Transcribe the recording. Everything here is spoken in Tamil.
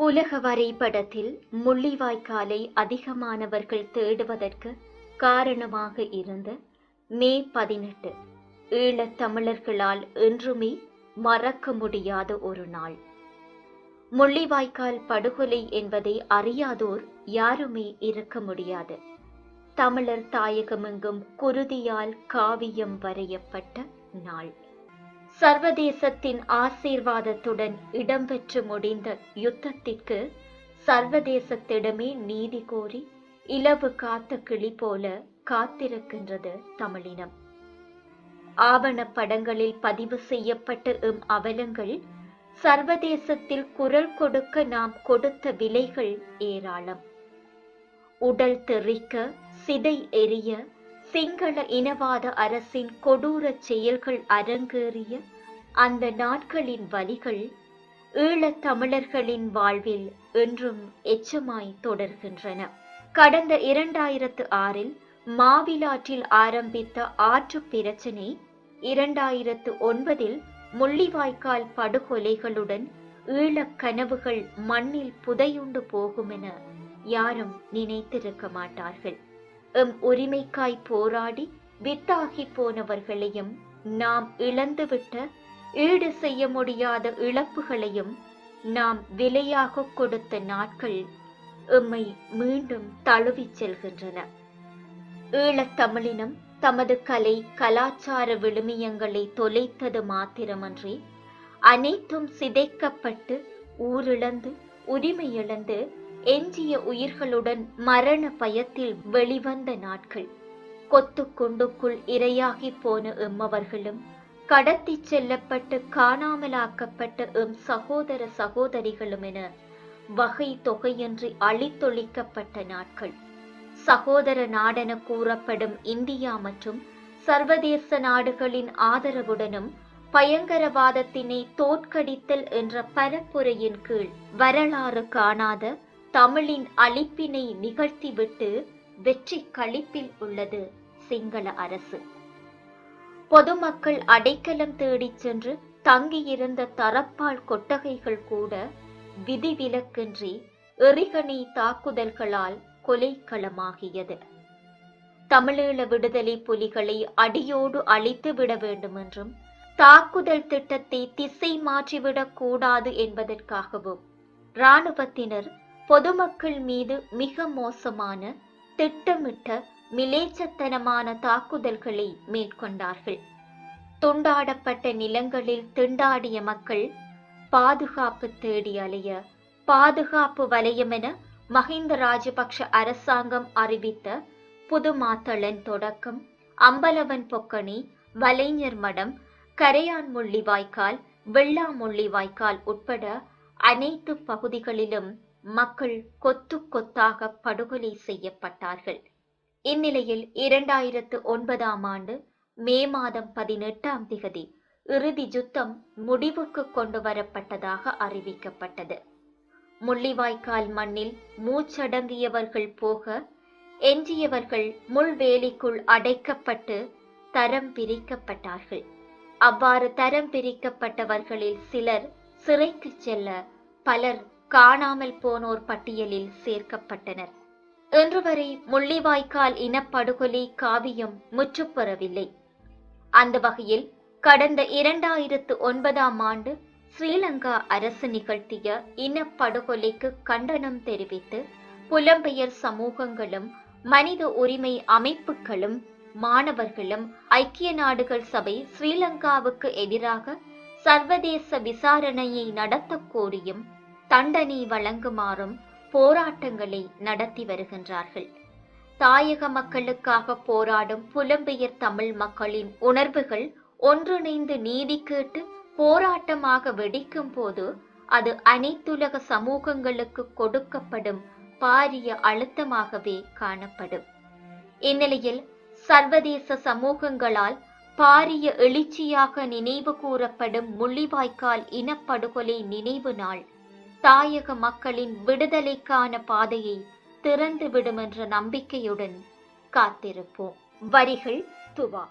உலக வரைபடத்தில் முள்ளிவாய்க்காலை அதிகமானவர்கள் தேடுவதற்கு காரணமாக இருந்த மே பதினெட்டு ஈழத் தமிழர்களால் என்றுமே மறக்க முடியாத ஒரு நாள். முள்ளிவாய்க்கால் படுகொலை என்பதை அறியாதோர் யாருமே இருக்க முடியாது. தமிழர் தாயகமெங்கும் குருதியால் காவியம் வரையப்பட்ட நாள். சர்வதேசத்தின் ஆசீர்வாதத்துடன் இடம்பெற்று முடிந்த யுத்தத்திற்கு சர்வதேசத்திடமே நீதி கோரி இலவு காத்த கிளி போல காத்திருக்கின்றது தமிழினம். ஆவண படங்களில் பதிவு செய்யப்பட்ட எம் அவலங்கள் சர்வதேசத்தில் குரல் கொடுக்க நாம் கொடுத்த விலைகள் ஏராளம். உடல் தெறிக்க சிதை எரிய சிங்கள இனவாத அரசின் கொடூரச் செயல்கள் அரங்கேறிய அந்த நாட்களின் வலிகள் ஈழத் தமிழர்களின் வாழ்வில் என்றும் எச்சமாய் தொடர்கின்றன. கடந்த இரண்டாயிரத்து ஆறில் மாவிலாற்றில் ஆரம்பித்த ஆற்று பிரச்சினை இரண்டாயிரத்து ஒன்பதில் முள்ளிவாய்க்கால் படுகொலைகளுடன் ஈழக் கனவுகள் மண்ணில் புதையுண்டு போகுமென யாரும் நினைத்திருக்க மாட்டார்கள். எம் உரிமைக்காய் போராடி வித்தாகி போனவர்களையும் நாம் இழந்துவிட்ட ஈடு செய்ய முடியாத இழப்புகளையும் நாம் விலையாக கொடுத்த நாட்கள் எம்மை மீண்டும் தழுவிச் செல்கின்றன. ஈழத்தமிழினம் தமது கலை கலாச்சார விழுமியங்களை தொலைத்தது மாத்திரமன்றி அனைத்தும் சிதைக்கப்பட்டு ஊரிழந்து உரிமையிழந்து எஞ்சிய உயிர்களுடன் மரண பயத்தில் வெளிவந்த நாட்கள். கொத்து குண்டுக்குள் இரையாகி போன எம்மவர்களும் கடத்தி செல்லப்பட்டு காணாமலாக்கப்பட்ட எம் சகோதர சகோதரிகளும் என வகை தொகையின்றி அழித்தொழிக்கப்பட்ட நாட்கள். சகோதர நாடென கூறப்படும் இந்தியா மற்றும் சர்வதேச நாடுகளின் ஆதரவுடனும் பயங்கரவாதத்தினை தோற்கடித்தல் என்ற பரப்புரையின் கீழ் வரலாறு காணாத தமிழின் அழிப்பினை நிகழ்த்திவிட்டு வெற்றி களிப்பில் உள்ளது சிங்கள அரசு. பொதுமக்கள் அடைக்கலம் தேடிச் சென்று தங்கியிருந்த தரப்பால் கொட்டகைகள் கூட விதிவிலக்கின்றி எறிகணி தாக்குதல்களால் கொலைக்களமாகியது. தமிழீழ விடுதலை புலிகளை அடியோடு அழித்து விட வேண்டும் என்றும் தாக்குதல் திட்டத்தை திசை மாற்றிவிடக் கூடாது என்பதற்காகவும் இராணுவத்தினர் பொதுமக்கள் மீது மிக மோசமான திட்டமிட்ட மிலேச்சத்தனமான தாக்குதல்களை மேற்கொண்டார்கள். துண்டாடப்பட்ட நிலங்களில் திண்டாடிய மக்கள் பாதுகாப்பு தேடி அலைய பாதுகாப்பு வலயம் என மஹிந்த ராஜபக்ஷ அரசாங்கம் அறிவித்த புதுமாத்தளன் தொடக்கம் அம்பலவன் பொக்கணி வலைஞர் மடம் கரையான் முள்ளி வாய்க்கால் வெள்ளா வாய்க்கால் உட்பட அனைத்து பகுதிகளிலும் மக்கள் கொத்து கொத்தாக படுகொலை செய்யப்பட்டார்கள். இந்நிலையில் இரண்டாயிரத்து ஒன்பதாம் ஆண்டு மே மாதம் பதினெட்டாம் திகதி இறுதி யுத்தம் முடிவுக்கு கொண்டு வரப்பட்டதாக அறிவிக்கப்பட்டது. முள்ளிவாய்க்கால் மண்ணில் மூச்சடங்கியவர்கள் போக எஞ்சியவர்கள் முள்வேலிக்குள் அடைக்கப்பட்டு தரம் பிரிக்கப்பட்டார்கள். அவ்வாறு தரம் பிரிக்கப்பட்டவர்களில் சிலர் சிறைக்கு செல்ல பலர் காணாமல் போனோர் பட்டியலில் சேர்க்கப்பட்டனர். இன்று வரை முள்ளிவாய்க்கால் இனப்படுகொலை காவியம் முற்றுப்பெறவில்லை. அந்த வகையில் கடந்த இரண்டாயிரத்து ஒன்பதாம் ஆண்டு ஸ்ரீலங்கா அரசு நிகழ்த்திய இனப்படுகொலைக்கு கண்டனம் தெரிவித்து புலம்பெயர் சமூகங்களும் மனித உரிமை அமைப்புகளும் மாணவர்களும் ஐக்கிய நாடுகள் சபை ஸ்ரீலங்காவுக்கு எதிராக சர்வதேச விசாரணையை நடத்தக் கோரியும் தண்டனை வழங்குமாறும் போராட்டங்களை நடத்தி வருகின்றார்கள். தாயக மக்களுக்காக போராடும் புலம்பெயர் தமிழ் மக்களின் உணர்வுகள் ஒன்றிணைந்து நீதி கேட்டு போராட்டமாக வெடிக்கும் போது அது அனைத்துலக சமூகங்களுக்கு கொடுக்கப்படும் பாரிய அழுத்தமாகவே காணப்படும். இந்நிலையில் சர்வதேச சமூகங்களால் பாரிய எழுச்சியாக நினைவு கூறப்படும் முள்ளிவாய்க்கால் இனப்படுகொலை நினைவு நாள் தாயக மக்களின் விடுதலைக்கான பாதையை திறந்துவிடும் என்ற நம்பிக்கையுடன் காத்திருப்போம். வரிகள் துவா.